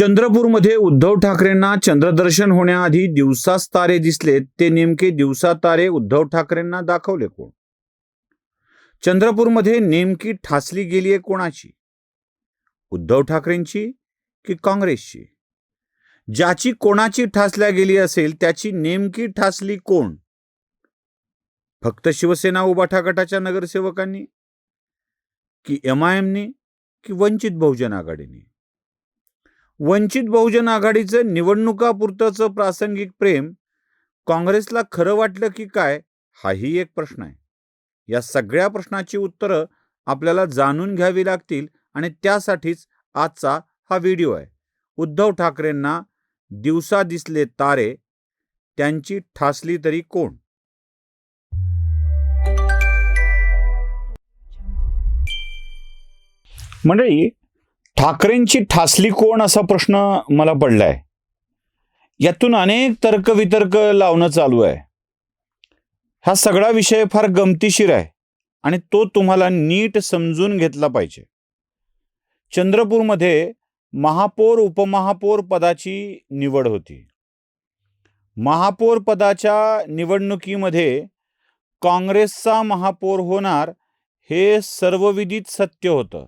चंद्रपूरमध्ये उद्धव ठाकरेंना चंद्रदर्शन होण्याआधी दिवसाच तारे दिसले ते नेमके दिवसा तारे उद्धव ठाकरेंना दाखवले कोण? चंद्रपूरमध्ये नेमकी ठासली गेलीये कोणाची? उद्धव ठाकरेंची की काँग्रेसची? ज्याची कोणाची ठासल्या गेली असेल त्याची नेमकी ठासली कोण? फक्त शिवसेना उबाठा गटाच्या नगरसेवकांनी? की एम आय एमनी? की वंचित बहुजन आघाडीने? वंचित बहुजन आघाडीचं निवडणुकापुरतंचं प्रासंगिक प्रेम काँग्रेसला खरं वाटलं की काय हाही एक प्रश्न आहे. या सगळ्या प्रश्नाची उत्तरं आपल्याला जाणून घ्यावी लागतील आणि त्यासाठीच आजचा हा व्हिडिओ आहे. उद्धव ठाकरेंना दिवसा दिसले तारे त्यांची ठासली तरी कोण? मंडळी ठाकरेंची ठासली कोण असा प्रश्न मला पडलाय. यातून अनेक तर्कवितर्क लावणं चालू आहे. हा सगळा विषय फार गमतीशीर आहे आणि तो तुम्हाला नीट समजून घेतला पाहिजे. चंद्रपूरमध्ये महापौर उपमहापौर पदाची निवड होती. महापौर पदाच्या निवडणुकीमध्ये काँग्रेसचा महापौर होणार हे सर्वविदित सत्य होतं.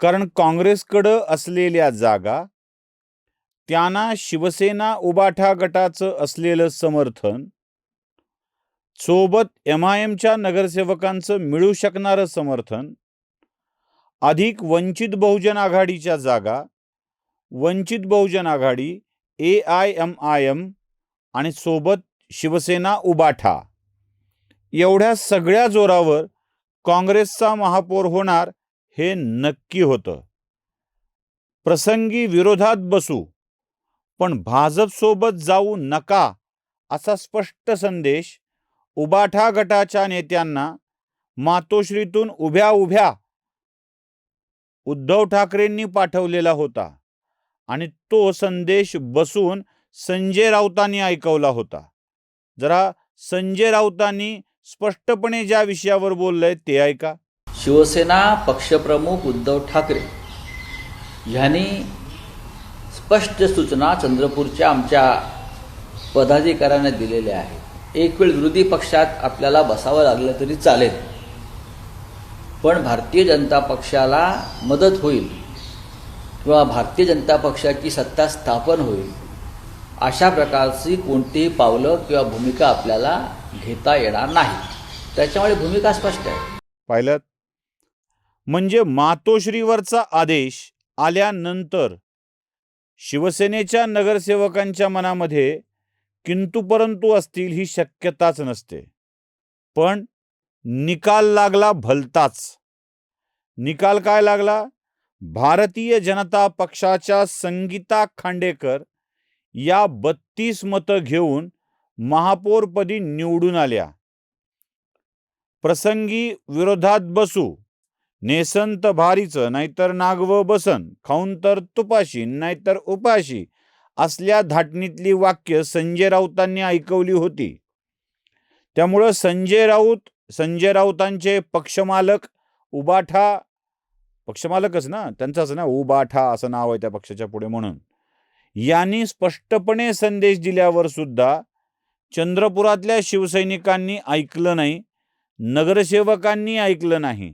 कारण काँग्रेसकडं असलेल्या जागा त्यांना शिवसेना उबाठा गटाचं असलेलं समर्थन सोबत एम आय एमच्या नगरसेवकांचं मिळू शकणारं समर्थन अधिक वंचित बहुजन आघाडीच्या जागा Vanchit Bahujan Aghadi A I M I M आणि सोबत शिवसेना उबाठा एवढ्या सगळ्या जोरावर काँग्रेसचा महापौर होणार हे नक्की होतं. प्रसंगी विरोधात बसू पण भाजपसोबत जाऊ नका असा स्पष्ट संदेश उबाठा गटाच्या नेत्यांना मातोश्रीतून उभ्या उभ्या उद्धव ठाकरेंनी पाठवलेला होता आणि तो संदेश बसून संजय राऊतांनी ऐकवला होता. जरा संजय राऊतांनी स्पष्टपणे ज्या विषयावर बोललंय ते ऐका. शिवसेना पक्षप्रमुख उद्धव ठाकरे ह्यांनी स्पष्ट सूचना चंद्रपूरच्या आमच्या पदाधिकाऱ्यांना दिलेल्या आहेत. एक वेळ विरोधी पक्षात आपल्याला बसावं लागलं तरी चालेल. पण भारतीय जनता पक्षाला मदत होईल किंवा भारतीय जनता पक्षाची सत्ता स्थापन होईल अशा प्रकारची कोणतीही पावलं किंवा भूमिका आपल्याला घेता येणार नाही. त्याच्यामुळे भूमिका स्पष्ट आहे. पाहिलं म्हणजे मातोश्रीवरचा आदेश आल्यानंतर शिवसेनेच्या नगरसेवकांच्या मनामध्ये किंतु परंतु असतील ही शक्यताच नसते. पण निकाल लागला भलताच. निकाल काय लागला? भारतीय जनता पक्षाच्या संगीता खांडेकर या बत्तीस मतं घेऊन महापौरपदी निवडून आल्या. प्रसंगी विरोधात बसू. नेसंत भारीचं नाहीतर नागव बसन. खाऊन तर तुपाशी नाहीतर उपाशी. असल्या धाटणीतली वाक्य संजय राऊतांनी ऐकवली होती. त्यामुळं संजय राऊत संजय राऊतांचे पक्षमालक उबाठा पक्षमालकच ना त्यांचाच ना उबाठा असं नाव आहे त्या पक्षाच्या पुढे म्हणून. यांनी स्पष्टपणे संदेश दिल्यावर सुद्धा चंद्रपुरातल्या शिवसैनिकांनी ऐकलं नाही नगरसेवकांनी ऐकलं नाही.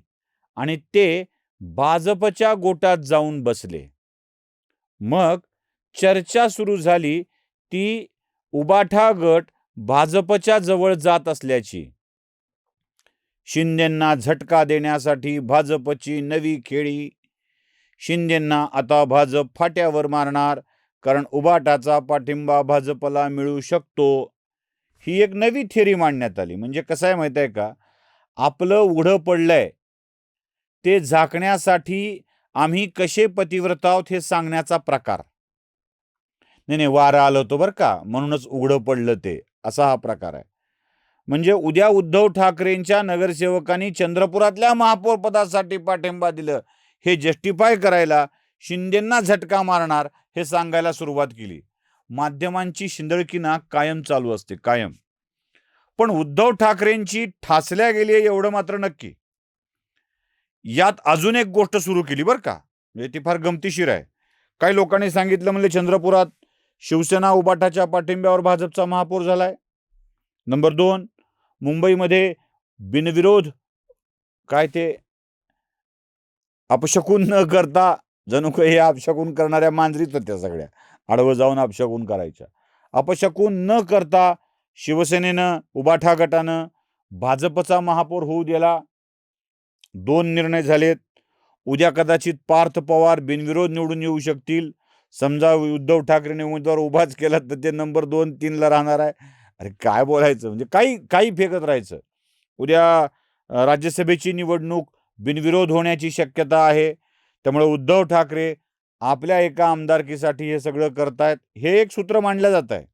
आणि ते भाजपच्या गोटात जाऊन बसले. मग चर्चा सुरू झाली ती उबाठा गट भाजपच्या जवळ जात असल्याची. शिंदेंना झटका देण्यासाठी भाजपची नवी खेळी. शिंदेंना आता भाजप फाट्यावर मारणार कारण उबाटाचा पाठिंबा भाजपला मिळू शकतो. ही एक नवी थेरी मांडण्यात आली. म्हणजे कसं आहे माहिती आहे का? आपलं उघडं पडलंय. ते झाकण्यासाठी आम्ही कसे पतिव्रत आहोत हे सांगण्याचा प्रकार. नाही नाही वारं आलं होतं बरं का म्हणूनच उघडं पडलं ते असा हा प्रकार आहे. म्हणजे उद्या उद्धव ठाकरेंच्या नगरसेवकांनी चंद्रपुरातल्या महापौरपदासाठी पाठिंबा दिलं हे जस्टिफाय करायला शिंदेंना झटका मारणार हे सांगायला सुरुवात केली. माध्यमांची शिंदळकीना कायम चालू असते कायम. पण उद्धव ठाकरेंची ठासल्या गेली एवढं मात्र नक्की. यात अजून एक गोष्ट सुरू केली बरं का. म्हणजे ती फार गमतीशीर आहे. काही लोकांनी सांगितलं म्हणजे चंद्रपुरात शिवसेना उबाटाच्या पाठिंब्यावर भाजपचा महापौर झालाय. नंबर दोन मुंबईमध्ये बिनविरोध काय ते अपशकून न करता जणू काही हे अपशकून करणाऱ्या मांजरीत त्या सगळ्या. आडवं जाऊन अपशकून करायच्या. अपशकून न करता शिवसेनेनं उबाठा गटानं भाजपचा महापौर होऊ दिला. दोन निर्णय झालेत. उद्या कदाचित पार्थ पवार बिनविरोध निवडून येऊ शकतील. समजा उद्धव ठाकरेने उमेदवार उभाच केला तर ते नंबर दोन तीनला राहणार आहे. अरे काय बोलायचं? म्हणजे काही काही फेकत राहायचं. उद्या राज्यसभेची निवडणूक बिनविरोध होण्याची शक्यता आहे. त्यामुळे उद्धव ठाकरे आपल्या एका आमदारकीसाठी हे सगळं करतायत. हे एक सूत्र मांडलं जात आहे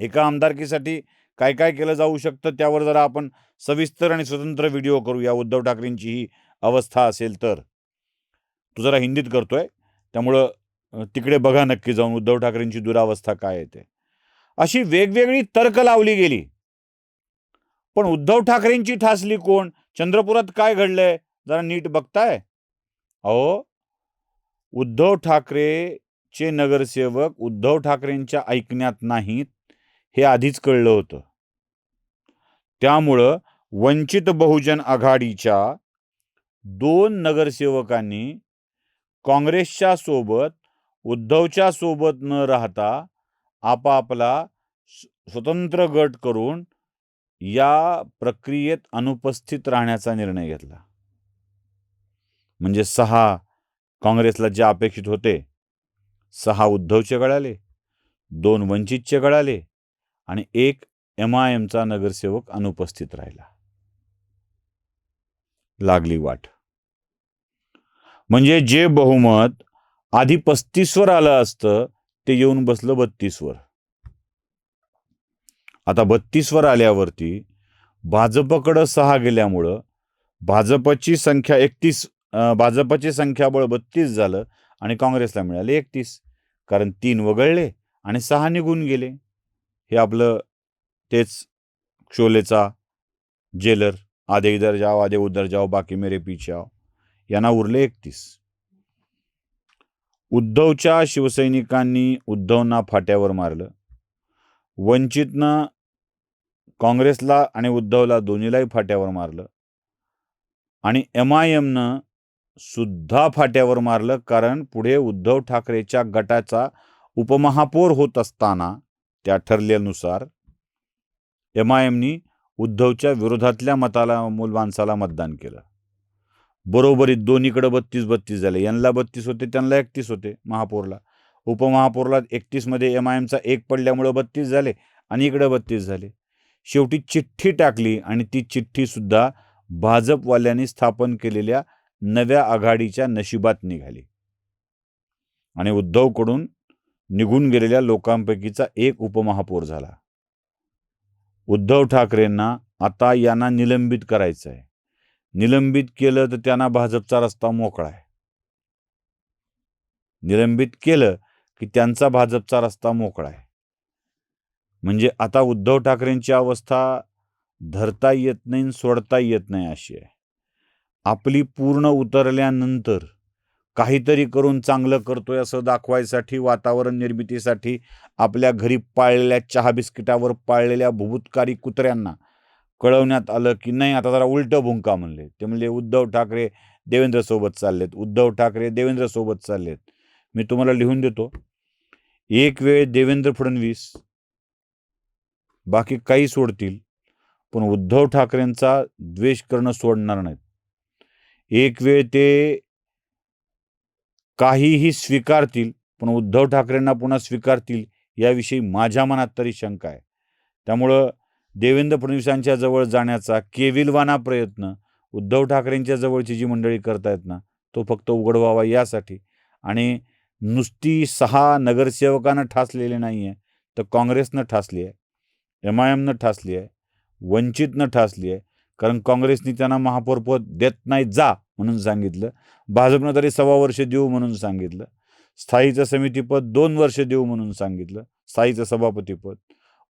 एका आमदारकीसाठी काय काय केलं जाऊ शकतं त्यावर जरा आपण सविस्तर आणि स्वतंत्र व्हिडिओ करूया उद्धव ठाकरेंची ही अवस्था असेल तर. तू जरा हिंदीत करतोय त्यामुळं तिकडे बघा नक्की जाऊन उद्धव ठाकरेंची दुरावस्था काय आहे ते. अशी वेगवेगळी तर्क लावली गेली. पण उद्धव ठाकरेंची ठासली कोण? चंद्रपुरात काय घडलंय? जरा नीट बघताय? अहो उद्धव ठाकरेचे नगरसेवक उद्धव ठाकरेंच्या ऐकण्यात नाहीत. हे आधीच कळलं होतं. त्यामुळं वंचित बहुजन आघाडीच्या दोन नगरसेवकांनी काँग्रेसच्या सोबत उद्धवच्या सोबत न राहता आपापला स्वतंत्र गट करून या प्रक्रियेत अनुपस्थित राहण्याचा निर्णय घेतला. म्हणजे सहा काँग्रेसला जे अपेक्षित होते सहा उद्धवचे गळाले दोन वंचितचे गळाले आणि एक एम आय एमचा नगरसेवक अनुपस्थित राहिला. लागली वाट. म्हणजे जे बहुमत आधी पस्तीसवर आलं असतं ते येऊन बसलं बत्तीसवर. आता बत्तीसवर आल्यावरती भाजपकडं सहा गेल्यामुळं भाजपची संख्या एकतीस भाजपची संख्याबळ बत्तीस झालं आणि काँग्रेसला मिळाले एकतीस. कारण तीन वगळले आणि सहा निघून गेले. हे आपलं तेच शोलेचा जेलर आधे इधर जाओ आधे उधर जाओ बाकी मेरे पीछे आओ यांना उरले एकतीस. उद्धवच्या शिवसैनिकांनी उद्धवना फाट्यावर मारलं. वंचितनं काँग्रेसला आणि उद्धवला दोन्हीलाही फाट्यावर मारलं. आणि एम आय एमनं सुद्धा फाट्यावर मारलं कारण पुढे उद्धव ठाकरेच्या गटाचा उपमहापौर होत असताना त्या ठरल्यानुसार एम आय एमनी उद्धवच्या विरोधातल्या मताला मूल माणसाला मतदान केलं. बरोबरीत दोन्हीकडं बत्तीस बत्तीस झाले. यांना बत्तीस होते त्यांना एकतीस होते महापौरला. उपमहापौरला एकतीसमध्ये एम आय एमचा एक पडल्यामुळं बत्तीस झाले आणि इकडं बत्तीस झाले. शेवटी चिठ्ठी टाकली आणि ती चिठ्ठीसुद्धा भाजपवाल्यांनी स्थापन केलेल्या नव्या आघाडीच्या नशिबात निघाली. आणि उद्धवकडून निघून गेलेल्या लोकांपैकीचा एक उपमहापौर झाला. उद्धव ठाकरेंना आता यांना निलंबित करायचं आहे निलंबित केलं तर त्यांना भाजपचा रस्ता मोकळा आहे. निलंबित केलं की त्यांचा भाजपचा रस्ता मोकळा आहे. म्हणजे आता उद्धव ठाकरेंची अवस्था धरता येत नाही सोडता येत नाही अशी आहे. आपली पूर्ण उतरल्यानंतर काहीतरी करून चांगलं करतोय असं दाखवायसाठी वातावरण निर्मितीसाठी आपल्या घरी पाळलेल्या चहा बिस्किटावर पाळलेल्या भुभुतकारी कुत्र्यांना कळवण्यात आलं की नाही आता जरा उलटं भुंका म्हणले. ते म्हणले उद्धव ठाकरे देवेंद्रसोबत चाललेत. उद्धव ठाकरे देवेंद्रसोबत चाललेत. मी तुम्हाला लिहून देतो. एक वेळ देवेंद्र फडणवीस बाकी काही सोडतील पण उद्धव ठाकरेंचा द्वेष करणं सोडणार नाहीत. एक वेळ ते काहीही स्वीकारतील पण उद्धव ठाकरेंना पुन्हा स्वीकारतील याविषयी माझ्या मनात तरी शंका आहे. त्यामुळं देवेंद्र फडणवीसांच्या जवळ जाण्याचा केविलवाना प्रयत्न उद्धव ठाकरेंच्या जवळची जी मंडळी करतायत ना तो फक्त उघड व्हावा यासाठी. आणि नुसती सहा नगरसेवकांना ठासलेले नाही आहे तर काँग्रेसनं ठासली आहे एम आय एमनं ठासली आहे वंचितनं ठासली आहे कारण काँग्रेसनी त्यांना महापौरपद देत नाही जा. म्हणून सांगितलं. भाजपनं तरी सव्वा वर्ष देऊ म्हणून सांगितलं. स्थायीचं समितीपद दोन वर्ष देऊ म्हणून सांगितलं. स्थायीचं सभापतीपद.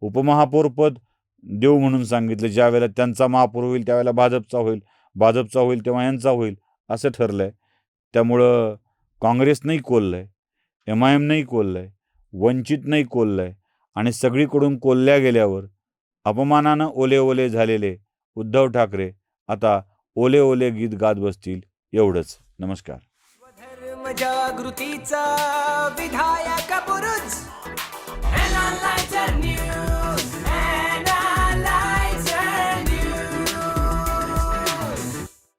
उपमहापौरपद देऊ म्हणून सांगितलं. ज्यावेळेला त्यांचा महापौर होईल त्यावेळेला भाजपचा होईल. भाजपचा होईल तेव्हा यांचा होईल असं ठरलं आहे त्यामुळं काँग्रेसनंही कोललं आहे एम आय एमनंही कोललं आहे वंचितनंही कोललं आहे आणि सगळीकडून कोल्ल्या गेल्यावर अपमानानं ओले ओले झालेले उद्धव ठाकरे आता ओले ओले गीत गात बसतील एवढंच. नमस्कार. जागृतीचा विधायक